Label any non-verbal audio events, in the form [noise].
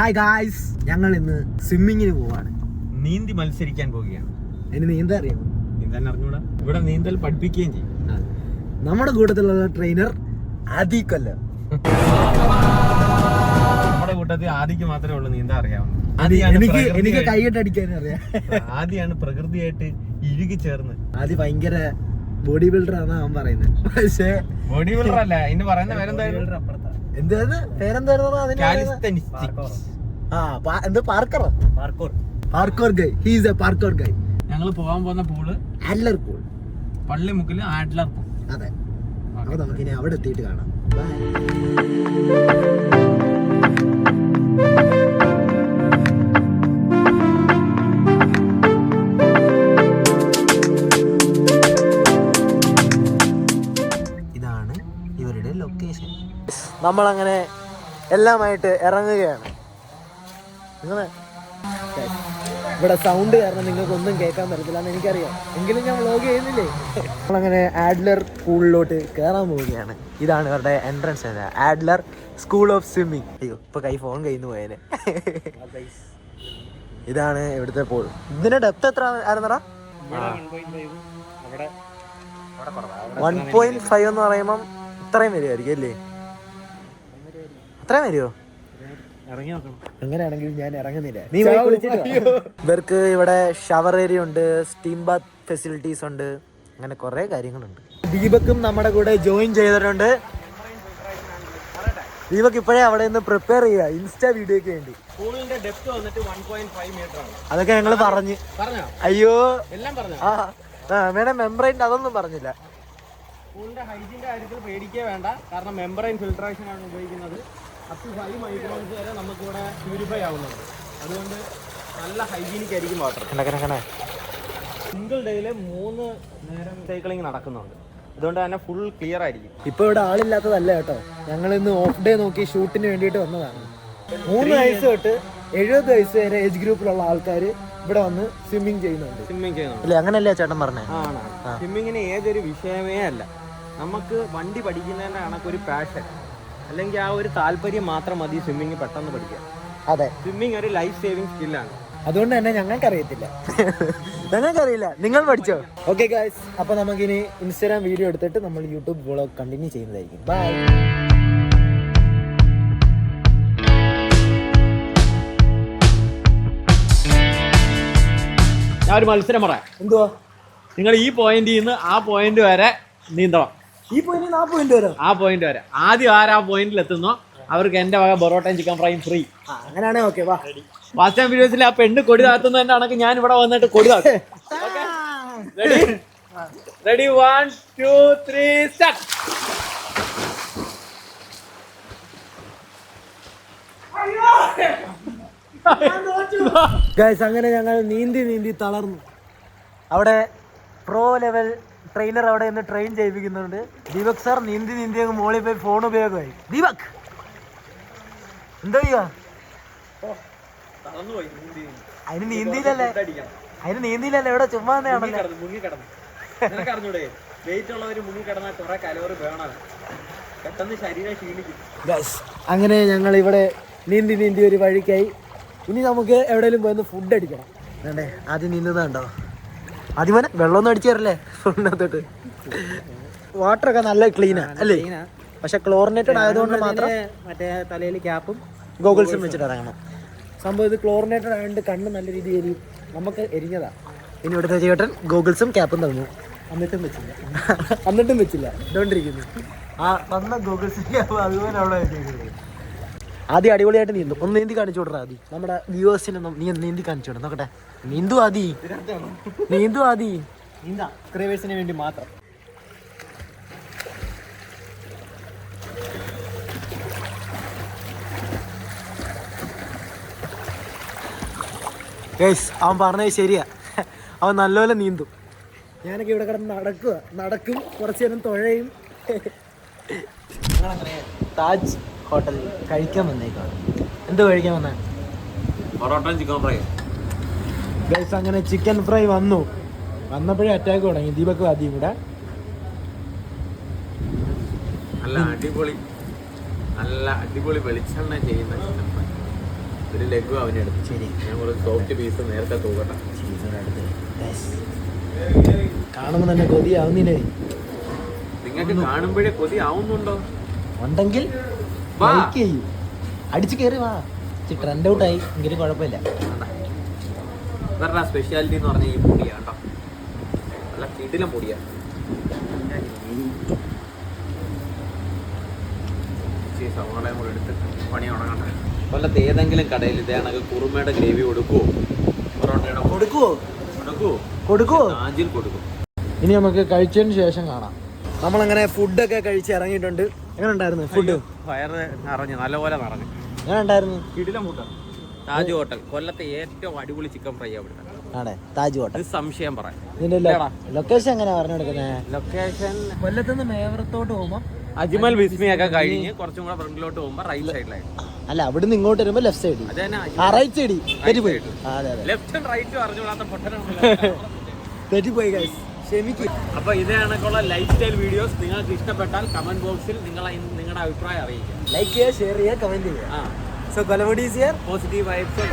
Hi guys ഞങ്ങൾ ഇന്ന് സ്വിമ്മിങ്ങിന് പോവാണ്. നീന്തി മത്സരിക്കാൻ പോവുകയാണ്. അതിന് നീന്താൻ അറിയാമോ നീന്താൻ അറിഞ്ഞൂടാ? ഇവിടെ നീന്തൽ പഠിപ്പിക്കുകയും ചെയ്യും. നമ്മുടെ കൂട്ടത്തിലുള്ള ട്രെയിനർ ആദി കൊല്ലം നമ്മുടെ കൂട്ടത്തിൽ ആദിക്ക് മാത്രമേ ഉള്ളൂ നീന്താൻ അറിയാവുന്നത്. ആദി, എനിക്ക് എനിക്ക് കൈയിട്ട് അടിക്കാൻ അറിയാം. ആദിയാണ് പ്രകൃതിയായിട്ട് ഇഴുകി ചേർന്ന്. ആദി ഭയങ്കര ബോഡി ബിൽഡർ ആണ് അവൻ പറയുന്നത്. പക്ഷേ ബോഡി ബിൽഡർ അല്ല ഇന്ന് പറയുന്ന പേരെന്തായിരുന്നു? എന്തായിരുന്നു പേരെന്തായിരുന്നു ആ എന്ത് പാർക്കറോ? Parkour. Parkour guy. He's a parkour guy. ഞങ്ങൾ പോകാൻ പോകുന്ന പൂൾ ആഡ്ലർ പൂൾ. പള്ളിമുക്കിൽ ആഡ്ലർ പൂൾ. അതെ. അപ്പൊ നമുക്കിനി അവിടെ എത്തിയിട്ട് കാണാം. ബൈ നമ്മളങ്ങനെ എല്ലാമായിട്ട് ഇറങ്ങുകയാണ്. നിങ്ങളെ ഇവിടെ സൗണ്ട് കാരണം നിങ്ങൾക്ക് ഒന്നും കേൾക്കാൻ പറ്റത്തില്ല എന്ന് എനിക്കറിയാം. എങ്കിലും ഞാൻ വ്ലോഗ് ചെയ്യുന്നില്ലേ? നമ്മളങ്ങനെ ആഡ്ലർ സ്കൂളിലോട്ട് കയറാൻ പോവുകയാണ്. ഇതാണ് ഇവരുടെ entrance Adler school of swimming അയ്യോ ഇപ്പൊ കൈ ഫോൺ കയ്യിൽ നിന്ന് പോയേനെ. ഇതാണ് ഇവിടുത്തെ പോൾ ഇതിന്റെ ഡെപ്ത് എത്ര ആയിരുന്നടാ വൺ പോയിന്റ് ഫൈവ് എന്ന് പറയുമ്പം ഇത്രയും വരുമായിരിക്കും അല്ലേ? അത്രയും വരുമോ അങ്ങനെയാണെങ്കിൽ ഞാൻ ഇറങ്ങുന്നില്ല. നീ ഇവർക്ക് ഇവിടെ ഷവർ ഏരിയ ഉണ്ട് സ്റ്റീം ബാത്ത് ഫെസിലിറ്റീസ് ഉണ്ട് അങ്ങനെ കുറെ കാര്യങ്ങളുണ്ട്. ദീപക്കും നമ്മുടെ കൂടെ ജോയിൻ ചെയ്തിട്ടുണ്ട്. ദീപക് ഇപ്പോഴേ അവിടെ നിന്ന് പ്രിപ്പയർ ചെയ്യുക ഇൻസ്റ്റാ വീഡിയോക്ക് വേണ്ടി. പൂളിന്റെ ഡെപ്ത് വന്നിട്ട് വൺ പോയിന്റ് ഫൈവ് മീറ്റർ ആണ്. അതൊക്കെ ഞങ്ങൾ പറഞ്ഞു? പറഞ്ഞോ. അയ്യോ. എല്ലാം മെമ്പറൈൻ ആ മേഡം മെമ്പറൈന്റെ അതൊന്നും പറഞ്ഞില്ല. പൂളിന്റെ ഹൈജീന്റെ കാര്യത്തിൽ പേടിക്കേ വേണ്ട. കാരണം മെമ്പറൈൻ ഫിൽട്രേഷൻ ആണ് ഉപയോഗിക്കുന്നത്. അപ് ടു ഫൈവ് മൈക്രോൺസ് വരെ നമുക്കിവിടെ പ്യൂരിഫൈ ആവുന്നുണ്ട്. അതുകൊണ്ട് നല്ല ഹൈജീനിക് ആയിരിക്കും വാട്ടർ സിംഗിൾ ഡേയിൽ മൂന്ന് നേരം സൈക്ലിംഗ് നടക്കുന്നുണ്ട്. അതുകൊണ്ട് തന്നെ ഫുൾ ക്ലിയർ ആയിരിക്കും. ഇപ്പൊ ഇവിടെ ആളില്ലാത്തതല്ല കേട്ടോ. ഞങ്ങൾ ഇന്ന് ഓഫ് ഡേ നോക്കി ഷൂട്ടിന് വേണ്ടിയിട്ട് വന്നതാണ്. മൂന്ന് വയസ്സ് തൊട്ട് എഴുപത് വയസ്സ് വരെ ഏജ് ഗ്രൂപ്പിലുള്ള ആൾക്കാർ ഇവിടെ വന്ന് സ്വിമ്മിങ് ചെയ്യുന്നുണ്ട്. സ്വിമ്മിങ് ചെയ്യുന്നുണ്ട്. അല്ലേ അങ്ങനല്ലേ ചേട്ടൻ പറഞ്ഞേ? ആണ് സ്വിമ്മിങ്ങിന് ഏതൊരു വിഷയമേ അല്ല. നമുക്ക് വണ്ടി പഠിക്കുന്നതിന്റെ കണക്കൊരു പാഷൻ അല്ലെങ്കിൽ ആ ഒരു താല്പര്യം മാത്രം മതി സ്വിമ്മിങ് പെട്ടെന്ന് പഠിക്കാൻ. അതെ. സ്വിമ്മിങ് ഒരു ലൈഫ് സേവിങ് സ്കില്ലാണ് അതുകൊണ്ട് തന്നെ ഞങ്ങൾക്ക് അറിയത്തില്ല [laughs] ഞങ്ങൾക്കറിയില്ല. നിങ്ങൾ പഠിച്ചോ? ഓക്കെ ഗായ്സ് അപ്പൊ നമുക്കിനി ഇൻസ്റ്റാഗ്രാം വീഡിയോ എടുത്തിട്ട് നമ്മൾ യൂട്യൂബ് വ്ളോഗ് കണ്ടിന്യൂ ചെയ്യുന്നതായിരിക്കും. ബൈ ഞാൻ ഒരു മത്സരം പറയാം. എന്തുവാ? നിങ്ങൾ ഈ പോയിന്റിൽ നിന്ന് ആ പോയിന്റ് വരെ നീന്തണം. ഈ പോയിന്റ് ആ പോയിന്റ് വരെ. ആ പോയിന്റ് വരെ. ആദ്യം ആരാ ആ പോയിന്റിൽ എത്തുന്നോ? അവർക്ക് എന്റെ വക ബൊറോട്ടയും ചിക്കൻ ഫ്രൈയും ഫ്രീ ആ അങ്ങനെയാണേ ഓക്കെ വാ. ഫാസ്റ്റ് ടൈം വീഡിയോസിൽ ആ പെണ്ണ് കൊടി താത്തുന്നതിന്റെ കണക്ക് ഞാൻ ഇവിടെ വന്നിട്ട് കൊടി താത്തും. Ready ready one two three start guys അങ്ങനെ ഞങ്ങൾ നീന്തി നീന്തി തളർന്നു. അവിടെ പ്രോ ലെവൽ ട്രെയിനർ അവിടെ നിന്ന് ട്രെയിൻ ചെയ്യിപ്പിക്കുന്നുണ്ട്. ദീപക് സാർ നീന്തി നീന്തി അങ്ങ് മോളിൽ പോയി ഫോൺ ഉപയോഗമായി. ദീപക് എന്തോ ചെയ്യുക അതിന് നീന്തിയില്ലല്ലേ? അതിന് നീന്തിയില്ലല്ലേ? ഇവിടെ ചുമ്മാ അങ്ങനെ ഞങ്ങൾ ഇവിടെ നീന്തി നീന്തി ഒരു വഴിക്കായി. ഇനി നമുക്ക് എവിടെയെങ്കിലും പോയി ഫുഡ് അടിക്കണം. ആദ്യം നീന്തുന്നുണ്ടോ മോനെ വെള്ളമൊന്നും അടിച്ചു തരല്ലേ വാട്ടർ വാട്ടറൊക്കെ നല്ല ക്ലീനാ അല്ലേ? പക്ഷെ ക്ലോറിനേറ്റഡ് ആയതുകൊണ്ട് മാത്രം മറ്റേ തലയിൽ ക്യാപ്പും ഗോഗിൾസും വെച്ചിട്ട് ഇറങ്ങണം. സംഭവം ഇത് ക്ലോറിനേറ്റഡ് ആയതുകൊണ്ട് കണ്ണ് നല്ല രീതിയിൽ എരിയും നമുക്ക് എരിഞ്ഞതാ. ഇനി ഇവിടുത്തെ ചേട്ടൻ ഗോഗിൾസും ക്യാപ്പും തന്നു. എന്നിട്ടും വെച്ചില്ല. എന്നിട്ടും വെച്ചില്ല. ഇതുകൊണ്ടിരിക്കുന്നു. ആ വന്ന ഗോഗിൾസ് ക്യാപ്പ് അതുപോലെ അവിടെ വെച്ചിരിക്കുന്നത് ആദ്യം അടിപൊളിയായിട്ട് നീന്തും. ഒന്ന് നീന്തി കാണിച്ചു വിടറ ആദ്യം നമ്മുടെ വ്യൂവേഴ്സിനൊന്നും നീ നീന്തി കാണിച്ചു വിടണം നോക്കട്ടെ. നീന്തു ആദി. നീന്തു ആദി. നീന്താ. സബ്സ്ക്രൈബേഴ്സിന് വേണ്ടി മാത്രം. ഗൈസ് അവൻ പറഞ്ഞത് ശരിയാ. അവൻ നല്ലപോലെ നീന്തും. ഞാനൊക്കെ ഇവിടെ കിടന്ന് നടക്കുക. നടക്കും. കുറച്ചു നേരം തുഴയും. താജ്. ഹോട്ടലിൽ കഴിക്കാൻ വന്നേക്കാണ് എന്ത് കഴിക്കാൻ വന്ന? പൊറോട്ട ചിക്കൻ ഫ്രൈ ഗൈസ് അങ്ങനെ ചിക്കൻ ഫ്രൈ വന്നു. വന്നപ്പോഴേ അറ്റാക്ക് തുടങ്ങി. ദീപക് ആദ്യം കൂടെ നല്ല അടിപൊളി നല്ല അടിപൊളി വെളിച്ചെണ്ണ ചെയ്യുന്ന ചിക്കൻ ഫ്രൈ. ഒരു ലഘു അവനെടുത്ത് ശരി. ഞാൻ ഒരു സോഫ്റ്റ് പീസ് നേരത്തെ തൂക്കട്ടെ Yes. കാണുമ്പോൾ തന്നെ കൊതിയാവുന്നില്ലേ? നിങ്ങൾക്ക് കാണുമ്പോഴേ കൊതി ആവുന്നുണ്ടോ ഉണ്ടെങ്കിൽ. ലൈക്ക് ചെയ്യൂ അടിച്ചു കയറി വാ. ട്രെൻഡ് ഔട്ട് ആയി എങ്കിലും കുഴപ്പമില്ല. ഇവരുടെ സ്പെഷ്യാലിറ്റി എന്ന് പറഞ്ഞാൽ ഈ പൊടിയാ കേട്ടോ നല്ല കിടിലം പൊടിയാ ഇച്ചിരി സവാളയും കൂടെ എടുത്ത് പണി തുടങ്ങട്ടെ. കൊല്ലത്ത് ഏതെങ്കിലും കടയിൽ ഇതേ കണക്ക് കുറുമയുടെ ഗ്രേവി കൊടുക്കുവോ? പൊറോട്ടയുടെ കൂടെ കൊടുക്കുവോ? കൊടുക്കുവോ? കൊടുക്കുവോ കൊടുക്കും. ഇനി നമുക്ക് കഴിച്ചതിന് ശേഷം കാണാം. നമ്മളങ്ങനെ ഫുഡൊക്കെ കഴിച്ച് ഇറങ്ങിയിട്ടുണ്ട്. എങ്ങനെ ഉണ്ടായിരുന്നു ഫുഡ് വയറ് നിറഞ്ഞു നല്ലപോലെ നിറഞ്ഞു. എങ്ങനെ ഉണ്ടായിരുന്നു കിടിലം ഫുഡാണ് താജ് ഹോട്ടൽ കൊല്ലത്തെ ഏറ്റവും അടിപൊളി ചിക്കൻ ഫ്രൈ അവിടെ ആടെ താജ് ഹോട്ടൽ. സംശയം പറയാം ലൊക്കേഷൻ എങ്ങനെ പറഞ്ഞു കൊടുക്കുന്നത് ലൊക്കേഷൻ കൊല്ലത്തുനിന്ന് മേവറത്തോട്ട് പോകുമ്പോ അജ്മൽ വിസ്മിയൊക്കെ കഴിഞ്ഞ് കുറച്ചും കൂടെ ഫ്രണ്ടിലോട്ട് പോകുമ്പോൾ റൈറ്റ് സൈഡിലായിട്ട് അല്ല അവിടുന്ന് ഇങ്ങോട്ട് വരുമ്പോ ലെഫ്റ്റ് സൈഡ് റൈറ്റ് സൈഡ് തെറ്റിപ്പോയി. ലെഫ്റ്റും റൈറ്റും അറിഞ്ഞുകൂടാത്ത പൊട്ടനാണ്. [laughs] തെറ്റിപ്പോയി ഗൈസ് ക്ഷമിക്കും. അപ്പൊ ഇത് കണക്കുള്ള ലൈഫ് സ്റ്റൈൽ വീഡിയോസ് നിങ്ങൾക്ക് ഇഷ്ടപ്പെട്ടാൽ കമന്റ് ബോക്സിൽ നിങ്ങൾ നിങ്ങളുടെ അഭിപ്രായം അറിയിക്കുക. ലൈക്ക് ചെയ്യുക ഷെയർ ചെയ്യുക കമന്റ് ചെയ്യുക. സോ കൊലമുടി സിയർ പോസിറ്റീവ് വൈബ്സ്